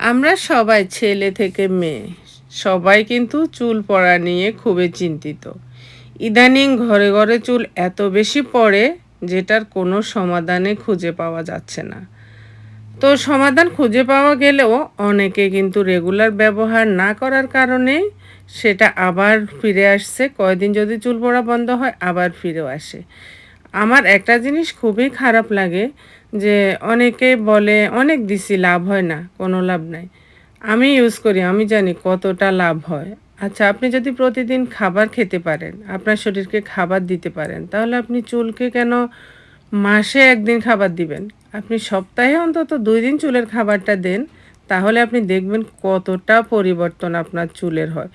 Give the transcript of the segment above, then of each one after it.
আমরা সবাই ছেলে থেকে মেয়ে। সবাই কিন্তু চুল পড়া নিয়ে খুবই চিন্তিত। ইদানিং ঘরে ঘরে চুল এত বেশি পড়ে যেটার কোনো সমাধানে খুঁজে পাওয়া যাচ্ছে না। তো সমাধান খুঁজে পাওয়া গেলেও অনেকে কিন্তু রেগুলার ব্যবহার না করার কারণে সেটা আবার ফিরে আসছে। কয়দিন যদি চুল পড়া বন্ধ হয়, আবার ফিরেও আসে। আমার একটা জিনিস খুবই খারাপ লাগে যে অনেকে বলে অনেক দিছি লাভ হয় না, কোনো লাভ নাই। আমি ইউজ করি, আমি জানি কতটা লাভ হয়। আচ্ছা আপনি যদি প্রতিদিন খাবার খেতে পারেন, আপনার শরীরকে খাবার দিতে পারেন, তাহলে আপনি চুলকে কেন মাসে একদিন খাবার দিবেন? আপনি সপ্তাহে অন্তত দুই দিন চুলের খাবারটা দেন, তাহলে আপনি দেখবেন কতটা পরিবর্তন আপনার চুলের হয়।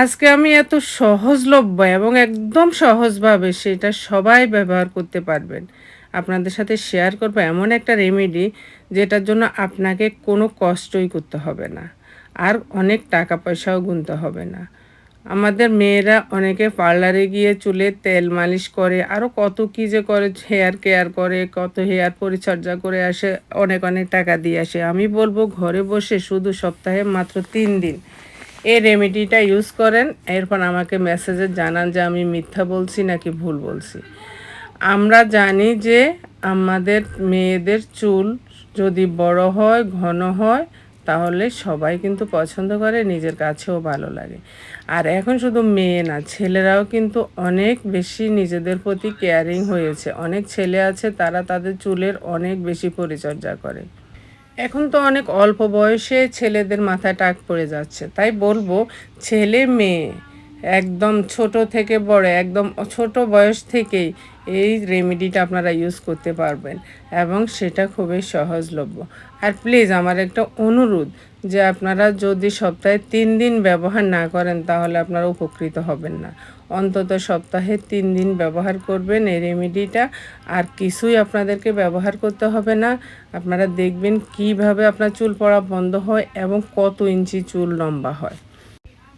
আজকে আমি এত সহজলভ্য এবং একদম সহজভাবে সেটা সবাই ব্যবহার করতে পারবেন। আপনাদের সাথে শেয়ার করব এমন একটা রেমেডি যেটার জন্য আপনাকে কোনো কষ্টই করতে হবে না, আর অনেক টাকা পয়সাও গুনতে হবে না। আমাদের মেয়েরা অনেকে পার্লারে গিয়ে চুলে তেল মালিশ করে আরও কত কী যে করে হেয়ার কেয়ার করে, কত হেয়ার পরিচর্যা করে আসে, অনেক অনেক টাকা দিয়ে আসে। আমি বলব ঘরে বসে শুধু সপ্তাহে মাত্র তিন দিন এই রেমেডিটা ইউজ করেন। এরপর আমাকে মেসেজে জানান যে আমি মিথ্যা বলছি নাকি ভুল বলছি। আমরা জানি যে আমাদের মেয়েদের চুল যদি বড় হয়, ঘন হয়, তাহলে সবাই কিন্তু পছন্দ করে, নিজের কাছেও ভালো লাগে। আর এখন শুধু মেয়ে না, ছেলেরাও কিন্তু অনেক বেশি নিজেদের প্রতি কেয়ারিং হয়েছে। অনেক ছেলে আছে, তারা তাদের চুলের অনেক বেশি পরিচর্যা করে। এখন তো অনেক অল্প বয়সে ছেলেদের মাথায় টাক পড়ে যাচ্ছে। তাই বলব, ছেলে মেয়ে, একদম ছোট থেকে বড়, একদম ছোট বয়স থেকেই এই রেমেডিটা আপনারা ইউজ করতে পারবেন এবং সেটা খুবই সহজলভ্য। আর প্লিজ আমার একটা অনুরোধ যে আপনারা যদি সপ্তাহে তিন দিন ব্যবহার না করেন, তাহলে আপনারা উপকৃত হবেন না। অন্তত সপ্তাহে তিন দিন ব্যবহার করবেন এই রেমেডিটা। আর কিছুই আপনাদেরকে ব্যবহার করতে হবে না। আপনারা দেখবেন কীভাবে আপনার চুল পড়া বন্ধ হয় এবং কত ইঞ্চি চুল লম্বা হয়।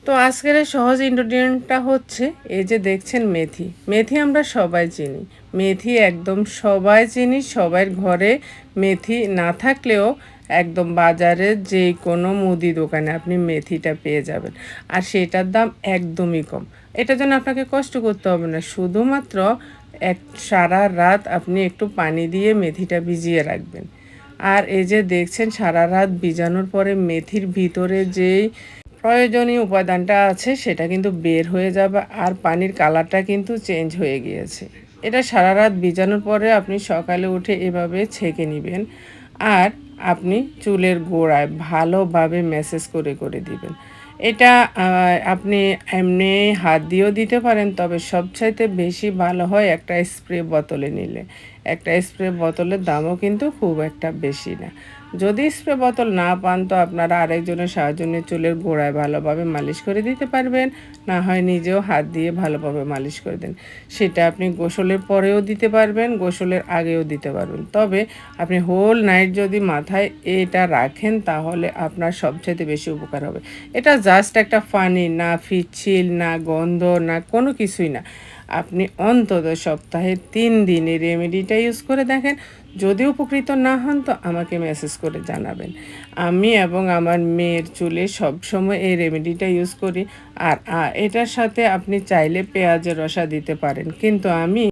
তো আজকের সহজ ইনগ্রিডিয়েন্টটা হচ্ছে এই যে দেখছেন মেথি। মেথি আমরা সবাই চিনি। মেথি একদম সবাই চিনি, সবার ঘরে মেথি না থাকলেও একদম বাজারে যে কোনো মুদি দোকানে আপনি মেথিটা পেয়ে যাবেন। আর সেটার দাম একদমই কম। এটার জন্য আপনাকে কষ্ট করতে হবে না। শুধুমাত্র এক, সারা রাত আপনি একটু পানি দিয়ে মেথিটা ভিজিয়ে রাখবেন। আর এই যে দেখছেন, সারা রাত ভিজানোর পরে মেথির ভিতরে যেই প্রয়োজনীয় উপাদানটা আছে, সেটা কিন্তু বের হয়ে যাবে আর পানির কালারটা কিন্তু চেঞ্জ হয়ে গিয়েছে। এটা সারা রাত ভিজানোর পরে আপনি সকালে উঠে এভাবে ছেঁকে নেবেন। আর আপনি চুলের গোড়ায় ভালোভাবে ম্যাসেজ করে করে দিবেন। এটা আপনি এমনি হাত দিয়েও দিতে পারেন, তবে সবচাইতে বেশি ভালো হয় একটা স্প্রে বোতলে নিলে। একটা স্প্রে বোতলের দামও কিন্তু খুব একটা বেশি না। যদি স্প্রে বোতল না পান, তো আপনারা আরেকজনের সাহায্য নিয়ে চুলের গোড়ায় ভালোভাবে মালিশ করে দিতে পারবেন। না হয় নিজেও হাত দিয়ে ভালোভাবে মালিশ করে দেন। সেটা আপনি গোসলের পরেও দিতে পারবেন, গোসলের আগেও দিতে পারবেন। তবে আপনি হোল নাইট যদি মাথায় এটা রাখেন, তাহলে আপনার সবচেয়ে বেশি উপকার হবে। এটা জাস্ট একটা ফানি না ফিচ্ছিল না গন্ধ, না কোনো কিছুই না। আপনি অন্তত সপ্তাহে তিন দিন এই রেমেডিটা ইউজ করে দেখেন। যদি উপকৃত না হন, তো আমাকে মেসেজ করে জানাবেন। আমি এবং আমার মেয়ের চুলে সবসময় এই রেমেডিটা ইউজ করি। আর এটার সাথে আপনি চাইলে পেঁয়াজের রসা দিতে পারেন। কিন্তু আমি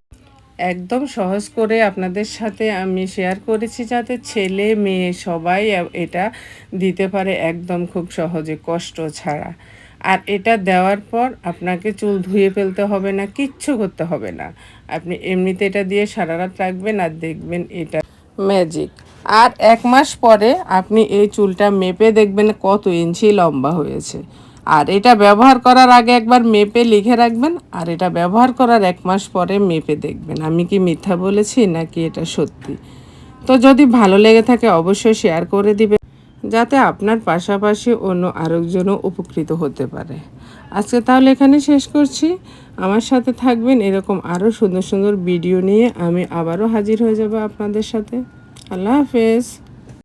একদম সহজ করে আপনাদের সাথে আমি শেয়ার করেছি যাতে ছেলে, মেয়ে সবাই এটা দিতে পারে একদম খুব সহজে, কষ্ট ছাড়া। আর এটা দেওয়ার পর আপনাকে চুল ধুয়ে ফেলতে হবে না, কিচ্ছু করতে হবে না। আপনি এমনিতে এটা দিয়ে সারা রাত রাখবেন আর দেখবেন এটা ম্যাজিক। আর এক মাস পরে আপনি এই চুলটা মেপে দেখবেন কত ইঞ্চি লম্বা হয়েছে। আর এটা ব্যবহার করার আগে একবার মেপে লিখে রাখবেন, আর এটা ব্যবহার করার এক মাস পরে মেপে দেখবেন। আমি কি মিথ্যা বলেছি নাকি এটা সত্যি? তো যদি ভালো লেগে থাকে অবশ্যই শেয়ার করে দিবেন, যাতে আপনার পাশাপাশি অন্য আরেকজনও উপকৃত হতে পারে। আজকে তাহলে এখানে শেষ করছি। আমার সাথে থাকবেন এরকম আরও সুন্দর সুন্দর ভিডিও নিয়ে। আমি আবারও হাজির হয়ে যাব আপনাদের সাথে। আল্লাহ হাফেজ।